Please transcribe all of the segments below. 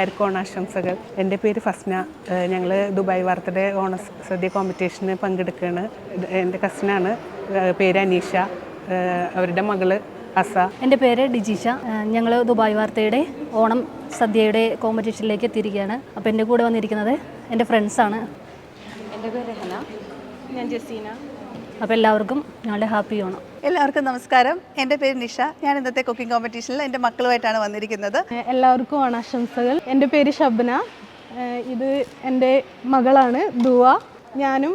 എല്ലാവർക്കും ഓണാശംസകൾ. എന്റെ പേര് ഫസ്ന. ഞങ്ങൾ ദുബായ് വാർത്തയുടെ ഓണ സദ്യ കോമ്പറ്റീഷന് പങ്കെടുക്കുകയാണ് എന്റെ കസിനാണ്. പേര് അനീഷ. അവരുടെ മകൾ അസ. എന്റെ പേര് ഡിജീഷ. ഞങ്ങൾ ദുബായ് വാർത്തയുടെ ഓണം സദ്യയുടെ കോമ്പറ്റീഷനിലേക്ക് എത്തിയിരിക്കുകയാണ്. അപ്പോൾ എന്റെ കൂടെ വന്നിരിക്കുന്നത് എന്റെ ഫ്രണ്ട്സാണ് എന്റെ പേര് ഹന. ഞാൻ ജസീന. അപ്പോൾ എല്ലാവർക്കും ഞങ്ങളുടെ ഹാപ്പി ഓണം. എല്ലാവർക്കും നമസ്കാരം. എന്റെ പേര് നിഷ. ഞാൻ ഇന്നത്തെ കുക്കിംഗ് കോമ്പറ്റീഷനിൽ എന്റെ മക്കളുമായിട്ടാണ് വന്നിരിക്കുന്നത്. എല്ലാവർക്കും ഓണാശംസകൾ. എന്റെ പേര് ഷബ്ന ഇത് എന്റെ മകളാണ് ദുവ. ഞാനും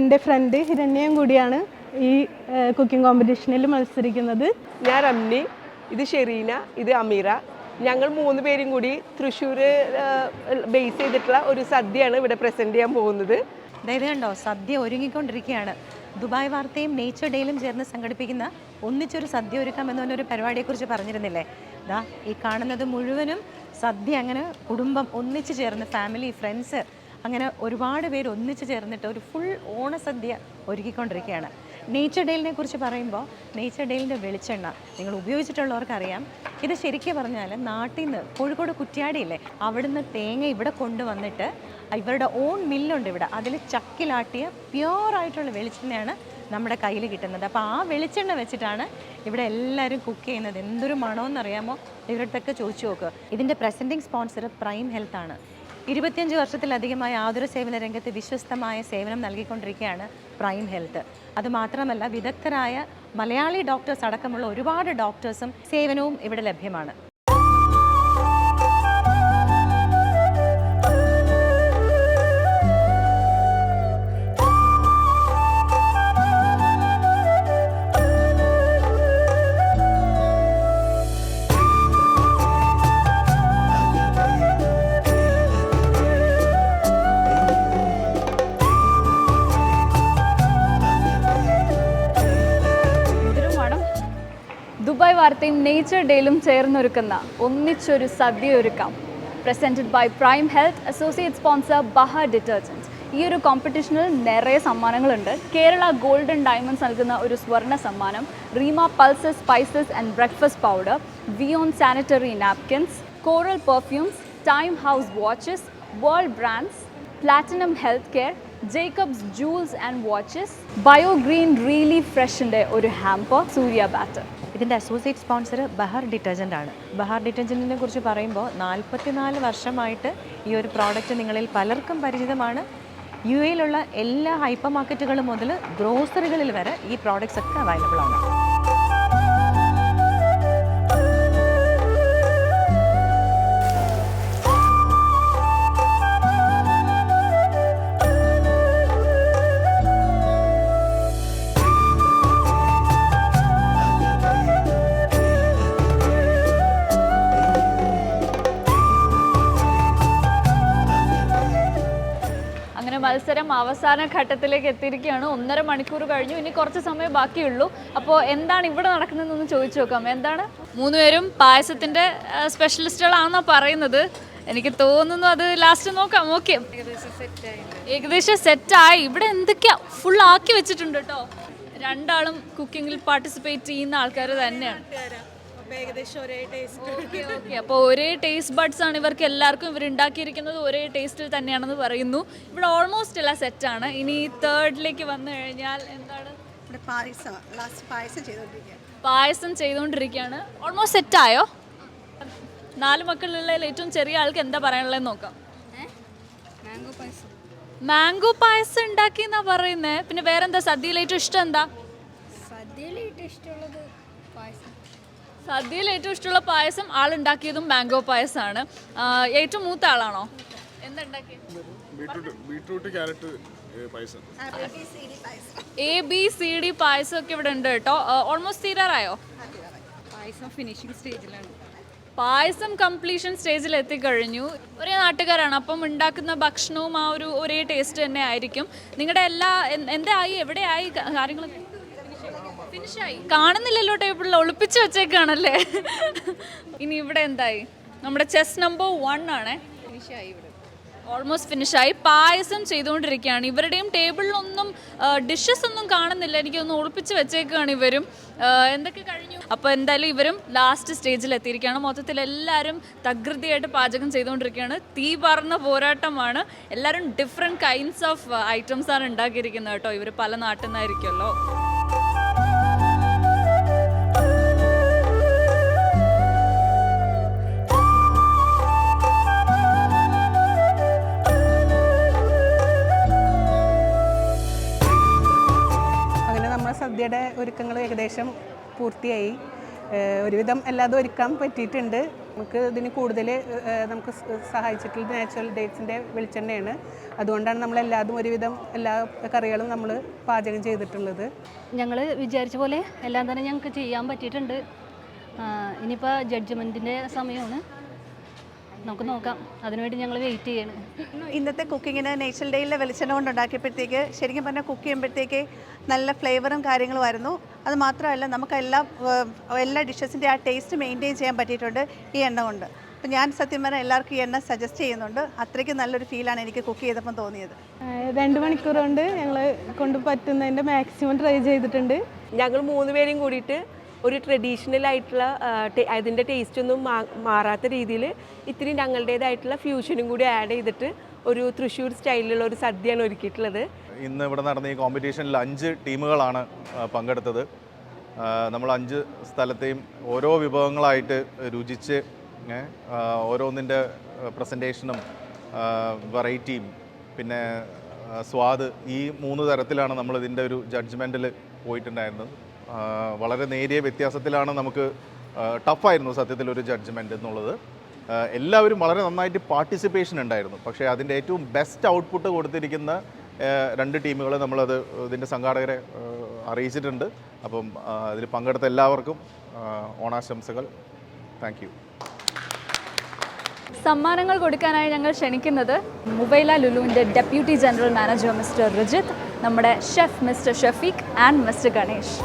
എന്റെ ഫ്രണ്ട് ഹിരണ്യയും കൂടിയാണ് ഈ കുക്കിംഗ് കോമ്പറ്റീഷനിൽ മത്സരിക്കുന്നത്. ഞാൻ റംനി ഇത് ഷെറീന. ഇത് അമീറ. ഞങ്ങൾ മൂന്ന് പേരും കൂടി തൃശ്ശൂർ ബേസ് ചെയ്തിട്ടുള്ള ഒരു സദ്യയാണ് ഇവിടെ പ്രസന്റ് ചെയ്യാൻ പോകുന്നത്. അതായത് കണ്ടോ? സദ്യ ഒരുങ്ങിക്കൊണ്ടിരിക്കുകയാണ്. ദുബായ് വാർത്തയും നേച്ചർ ഡേയിലും ചേർന്ന് സംഘടിപ്പിക്കുന്ന ഒന്നിച്ചൊരു സദ്യ ഒരുക്കാം എന്ന് പറഞ്ഞൊരു പരിപാടിയെക്കുറിച്ച് പറഞ്ഞിരുന്നില്ലേ? ദാ ഈ കാണുന്നത് മുഴുവനും സദ്യ അങ്ങനെ കുടുംബം ഒന്നിച്ച് ചേർന്ന് ഫാമിലി ഫ്രണ്ട്സ് അങ്ങനെ ഒരുപാട് പേര് ഒന്നിച്ച് ചേർന്നിട്ട് ഒരു ഫുൾ ഓണസദ്യ ഒരുക്കിക്കൊണ്ടിരിക്കുകയാണ്. നേച്ചർ ഡെയിലിനെ കുറിച്ച് പറയുമ്പോൾ നേച്ചർ ഡെയിലിന്റെ വെളിച്ചെണ്ണ നിങ്ങൾ ഉപയോഗിച്ചിട്ടുള്ളവർക്കറിയാം. ഇത് ശരിക്കും പറഞ്ഞാൽ നാട്ടിൽ നിന്ന് കോഴിക്കോട് കുറ്റ്യാടിയില്ലേ അവിടുന്ന് തേങ്ങ ഇവിടെ കൊണ്ടുവന്നിട്ട് ഇവരുടെ ഓൺ മില്ലുണ്ട് ഇവിടെ. അതിൽ ചക്കിലാട്ടിയ പ്യുവറായിട്ടുള്ള വെളിച്ചെണ്ണയാണ് നമ്മുടെ കയ്യിൽ കിട്ടുന്നത്. അപ്പോൾ ആ വെളിച്ചെണ്ണ വെച്ചിട്ടാണ് ഇവിടെ എല്ലാവരും കുക്ക് ചെയ്യുന്നത്. എന്തൊരു മണമെന്നറിയാമോ ഇവരുടെ അടുത്തൊക്കെ ചോദിച്ചു നോക്കുക ഇതിന്റെ പ്രസന്റിംഗ് സ്പോൺസർ പ്രൈം ഹെൽത്താണ് ഇരുപത്തിയഞ്ച് വർഷത്തിലധികമായി ആതുര സേവന രംഗത്ത് വിശ്വസ്തമായ സേവനം നൽകിക്കൊണ്ടിരിക്കുകയാണ് പ്രൈം ഹെൽത്ത്. അതുമാത്രമല്ല വിദഗ്ധരായ മലയാളി ഡോക്ടേഴ്സ് അടക്കമുള്ള ഒരുപാട് ഡോക്ടേഴ്സും സേവനവും ഇവിടെ ലഭ്യമാണ്. ദുബായ് വാർത്തയും നേച്ചർ ഡേയിലും ചേർന്നൊരുക്കുന്ന ഒന്നിച്ചൊരു സദ്യ ഒരുക്കാം presented by Prime Health associate sponsor ബഹ detergent ഈ ഒരു കോമ്പറ്റീഷനിൽ നിറയെ സമ്മാനങ്ങളുണ്ട്. കേരള ഗോൾഡൻ ഡയമണ്ട്സ് നൽകുന്ന ഒരു സ്വർണ സമ്മാനം Reema pulses spices and breakfast powder വിയോൺ sanitary napkins Coral perfumes Time House watches World Brands Platinum Health Care Jacobs Jewels and watches Biogreen really ഫ്രഷിന്റെ ഒരു hamper Surya batter ഇതിന്റെ അസോസിയേറ്റ് സ്പോൺസർ ബഹർ ഡിറ്റർജന്റ് ആണ്. ബഹർ ഡിറ്റർജന്റിനെ കുറിച്ച് പറയുമ്പോൾ നാൽപ്പത്തിനാല് വർഷമായിട്ട് ഈ ഒരു പ്രോഡക്റ്റ് നിങ്ങളിൽ പലർക്കും പരിചിതമാണ്. യു എയിലുള്ള എല്ലാ ഹൈപ്പർ മാർക്കറ്റുകളും മുതൽ ഗ്രോസറികളിൽ വരെ ഈ പ്രോഡക്റ്റ്സ് ഒക്കെ അവൈലബിൾ ആണ്. അവസാന ഘട്ടത്തിലേക്ക് എത്തിയിരിക്കുകയാണ്. ഒന്നര മണിക്കൂർ കഴിഞ്ഞു. ഇനി കുറച്ച് സമയം ബാക്കിയുള്ളൂ. അപ്പോൾ എന്താണ് ഇവിടെ നടക്കുന്നതെന്നൊന്ന് ചോദിച്ചു നോക്കാം. എന്താണ്? മൂന്നുപേരും പായസത്തിന്റെ സ്പെഷ്യലിസ്റ്റുകളാണെന്നാണ് പറയുന്നത്. എനിക്ക് തോന്നുന്നു അത് ലാസ്റ്റ് നോക്കാം. ഓക്കെ ഏകദേശം സെറ്റ് ആയി. ഇവിടെ എന്തൊക്കെയാ? ഫുൾ ആക്കി വെച്ചിട്ടുണ്ട് കേട്ടോ രണ്ടാളും കുക്കിങ്ങിൽ പാർട്ടിസിപ്പേറ്റ് ചെയ്യുന്ന ആൾക്കാർ തന്നെയാണ്. Okay okay. അപ്പോൾ ഒരേ ടേസ്റ്റ് ബഡ്സ് ആണ് ഇവർക്ക് എല്ലാവർക്കും ഇവർ ഉണ്ടാക്കിയിരിക്കുന്നത്. ഒരേ ടേസ്റ്റിൽ തന്നെയാണെന്ന് പറയുന്നു. ഇവിടെ ഓൾമോസ്റ്റ് എല്ലാം സെറ്റാണ് ഇനി തേർഡിലേക്ക് വന്നു കഴിഞ്ഞാൽ എന്താണ്? ഇവിടെ പായസം ലാസ്റ്റ് പായസം ചെയ്തുകൊണ്ടിരിക്കുക പായസം ചെയ്തുകൊണ്ടിരിക്കുകയാണ് ഓൾമോസ്റ്റ് സെറ്റായോ നാല് മക്കളിലുള്ള ഏറ്റവും ചെറിയ ആൾക്ക് എന്താ പറയാനുള്ളത് നോക്കാം. മാംഗോ പായസം. ഉണ്ടാക്കി എന്നാ പറയുന്നത് പിന്നെ വേറെന്താ? സദ്യയിൽ ഏറ്റവും ഇഷ്ടം എന്താ? സദ്യയിൽ ഏറ്റവും ഇഷ്ടമുള്ള പായസം ആളുണ്ടാക്കിയതും മാംഗോ പായസമാണ് ഏറ്റവും മൂത്ത ആളാണോ? A B C D payasam. ഒക്കെ ഇവിടെ ഉണ്ട് കേട്ടോ. ഓൾമോസ്റ്റ് തീരാറായോ? പായസം കംപ്ലീഷൻ സ്റ്റേജിൽ എത്തിക്കഴിഞ്ഞു. ഒരേ നാട്ടുകാരാണ്. അപ്പം ഉണ്ടാക്കുന്ന ഭക്ഷണവും ആ ഒരു ഒരേ ടേസ്റ്റ് തന്നെ ആയിരിക്കും. നിങ്ങളുടെ എല്ലാ എന്തായി? എവിടെയായി? കാര്യങ്ങളൊക്കെ? കാണുന്നില്ലല്ലോ ടേബിളിൽ ഒളിപ്പിച്ചു വെച്ചേക്കാണല്ലേ? ഇനി ഇവിടെ എന്തായി? നമ്മുടെ ചെസ് നമ്പർ വൺ ആണേ. ഓൾമോസ്റ്റ് ഫിനിഷായി. പായസം ചെയ്തുകൊണ്ടിരിക്കുകയാണ്. ഇവരുടെയും ടേബിളിലൊന്നും ഡിഷസ് ഒന്നും കാണുന്നില്ല. എനിക്കൊന്ന് ഒളിപ്പിച്ച് വെച്ചേക്കാണ് ഇവരും. എന്തൊക്കെ കഴിഞ്ഞു? അപ്പോൾ എന്തായാലും ഇവരും ലാസ്റ്റ് സ്റ്റേജിൽ എത്തിയിരിക്കുകയാണ്. മൊത്തത്തിൽ എല്ലാവരും തകൃതിയായിട്ട് പാചകം ചെയ്തുകൊണ്ടിരിക്കുകയാണ്. തീ പറന്ന പോരാട്ടമാണ്. എല്ലാവരും ഡിഫറെന്റ് കൈൻഡ്സ് ഓഫ് ഐറ്റംസ് ആണ് ഉണ്ടാക്കിയിരിക്കുന്നത് കേട്ടോ. ഇവർ പല നാട്ടിൽ നിന്നായിരിക്കുമല്ലോ. ഒരുക്കങ്ങൾ ഏകദേശം പൂർത്തിയായി. ഒരുവിധം എല്ലാതും ഒരുക്കാൻ പറ്റിയിട്ടുണ്ട്. നമുക്ക് ഇതിന് കൂടുതൽ നമുക്ക് സഹായിച്ചിട്ടുള്ള സഹായിച്ചിട്ടുള്ളത് നാച്ചുറൽ ഡേറ്റ്സിന്റെ വെളിച്ചെണ്ണയാണ്. അതുകൊണ്ടാണ് നമ്മൾ എല്ലാതും ഒരുവിധം എല്ലാ കറികളും നമ്മൾ പാചകം ചെയ്തിട്ടുള്ളത്. ഞങ്ങൾ വിചാരിച്ച പോലെ എല്ലാം തന്നെ ഞങ്ങൾക്ക് ചെയ്യാൻ പറ്റിയിട്ടുണ്ട്. ഇനിയിപ്പോൾ ജഡ്ജ്മെന്റിന്റെ സമയമാണ്. നമുക്ക് നോക്കാം. അതിനുവേണ്ടി ഞങ്ങൾ വെയിറ്റ് ചെയ്യണം. ഇന്നത്തെ കുക്കിങ്ങിന് നേച്ചർ ഡേയിലെ വെളിച്ചെണ്ണ കൊണ്ട് ഉണ്ടാക്കിയപ്പോഴത്തേക്ക് ശരിക്കും പറഞ്ഞാൽ കുക്ക് ചെയ്യുമ്പോഴത്തേക്ക് നല്ല ഫ്ലേവറും കാര്യങ്ങളും ആയിരുന്നു. അത് മാത്രമല്ല നമുക്ക് എല്ലാ എല്ലാ ഡിഷസിന്റെ ആ ടേസ്റ്റ് മെയിന്റെയിൻ ചെയ്യാൻ പറ്റിയിട്ടുണ്ട് ഈ എണ്ണ കൊണ്ട്. അപ്പം ഞാൻ സത്യം പറഞ്ഞാൽ എല്ലാവർക്കും ഈ എണ്ണ സജസ്റ്റ് ചെയ്യുന്നുണ്ട്. അത്രയ്ക്ക് നല്ലൊരു ഫീലാണ് എനിക്ക് കുക്ക് ചെയ്തപ്പം തോന്നിയത്. രണ്ട് മണിക്കൂർ കൊണ്ട് ഞങ്ങൾ കൊണ്ട് പറ്റുന്നതിന്റെ മാക്സിമം ട്രൈ ചെയ്തിട്ടുണ്ട്. ഞങ്ങൾ മൂന്ന് പേരും കൂടിയിട്ട് ഒരു ട്രഡീഷണൽ ആയിട്ടുള്ള അതിന്റെ ടേസ്റ്റ് ഒന്നും മാറാത്ത രീതിയിൽ ഇത്തിരി ഞങ്ങളുടേതായിട്ടുള്ള ഫ്യൂഷനും കൂടി ആഡ് ചെയ്തിട്ട് ഒരു തൃശ്ശൂർ സ്റ്റൈലിലുള്ള ഒരു സദ്യയാണ് ഒരുക്കിയിട്ടുള്ളത്. ഇന്ന് ഇവിടെ നടന്ന ഈ കോമ്പറ്റീഷനിൽ അഞ്ച് ടീമുകളാണ് പങ്കെടുത്തത്. നമ്മൾ അഞ്ച് സ്ഥലത്തെയും ഓരോ വിഭവങ്ങളായിട്ട് രുചിച്ച് ഓരോന്നിന്റെ പ്രസന്റേഷനും വെറൈറ്റിയും പിന്നെ സ്വാദ് ഈ മൂന്ന് തരത്തിലാണ് നമ്മൾ ഇതിന്റെ ഒരു ജഡ്ജ്മെന്റിൽ പോയിട്ടുണ്ടായിരുന്നത്. വളരെ നേരിയ വ്യത്യാസത്തിലാണ് നമുക്ക് ടഫായിരുന്നു സത്യത്തിൽ ഒരു ജഡ്ജ്മെന്റ് എന്നുള്ളത്. എല്ലാവരും വളരെ നന്നായിട്ട് പാർട്ടിസിപ്പേഷൻ ഉണ്ടായിരുന്നു. പക്ഷേ അതിന്റെ ഏറ്റവും ബെസ്റ്റ് ഔട്ട്പുട്ട് കൊടുത്തിരിക്കുന്ന രണ്ട് ടീമുകളെ നമ്മളത് ഇതിന്റെ സംഘാടകരെ അറിയിച്ചിട്ടുണ്ട്. അപ്പം അതിൽ പങ്കെടുത്ത എല്ലാവർക്കും ഓണാശംസകൾ. താങ്ക് യു സമ്മാനങ്ങൾ കൊടുക്കാനായി ഞങ്ങൾ ക്ഷണിക്കുന്നത് മുബൈല ലുലുവിന്റെ deputy general manager mister Rijith നമ്മുടെ chef mister Shafeeq and mister Ganesh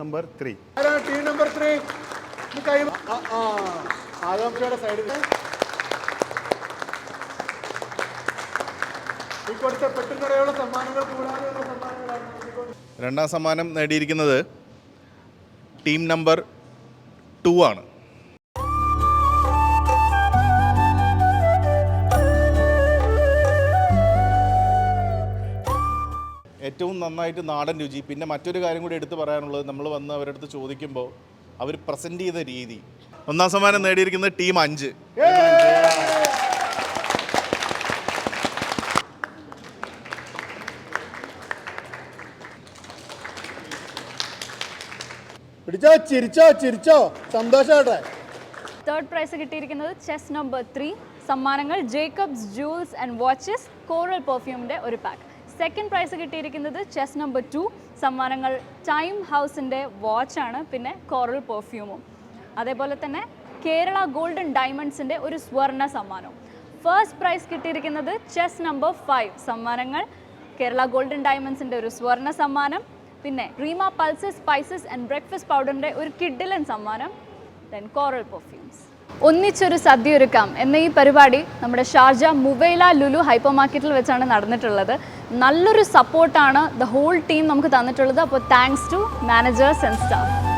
number three team number three ആകാംക്ഷയുടെ സൈഡിൽ രണ്ടാം സമ്മാനം നേടിയിരിക്കുന്നത് ടീം നമ്പർ ടു ആണ്. ഏറ്റവും നന്നായിട്ട് നാടൻ രുചി. പിന്നെ മറ്റൊരു കാര്യം കൂടി എടുത്തു പറയാനുള്ളത് നമ്മൾ വന്ന് അവരുടെ അടുത്ത് ചോദിക്കുമ്പോൾ അവർ പ്രസന്റ് ചെയ്ത രീതി. ഒന്നാം സമ്മാനം നേടിയിരിക്കുന്നത് ടീം അഞ്ച്. പിടിച്ചോ ചിരിച്ചോ ചിരിച്ചോ. സന്തോഷമാട്ടെ തേർഡ് പ്രൈസ് കിട്ടിയിരിക്കുന്നത് ചെസ് നമ്പർ ത്രീ സമ്മാനങ്ങൾ Jacobs Jewels and watches Coral പെർഫ്യൂമിന്റെ ഒരു പാക്ക് സെക്കൻഡ് പ്രൈസ് കിട്ടിയിരിക്കുന്നത് ചെസ് നമ്പർ ടു സമ്മാനങ്ങൾ ടൈം ഹൗസിന്റെ വാച്ചാണ് പിന്നെ കോറൽ പെർഫ്യൂമും അതേപോലെ തന്നെ കേരള ഗോൾഡൻ ഡയമണ്ട്സിന്റെ ഒരു സ്വർണ സമ്മാനവും. ഫസ്റ്റ് പ്രൈസ് കിട്ടിയിരിക്കുന്നത് ചെസ് നമ്പർ ഫൈവ് സമ്മാനങ്ങൾ കേരള ഗോൾഡൻ ഡയമണ്ട്സിന്റെ ഒരു സ്വർണ സമ്മാനം. പിന്നെ Reema pulses spices and breakfast പൗഡറിന്റെ ഒരു കിഡിലൻ സമ്മാനം. ദെൻ കോറൽ പെർഫ്യൂംസ് ഒന്നിച്ചൊരു സദ്യ ഒരുക്കാം. എന്ന ഈ പരിപാടി നമ്മുടെ ഷാർജ മുവൈല ലുലു ഹൈപ്പർ മാർക്കറ്റിൽ വെച്ചാണ് നടന്നിട്ടുള്ളത്. നല്ലൊരു സപ്പോർട്ടാണ് ദ ഹോൾ ടീം നമുക്ക് തന്നിട്ടുള്ളത്. അപ്പോൾ thanks to managers and staff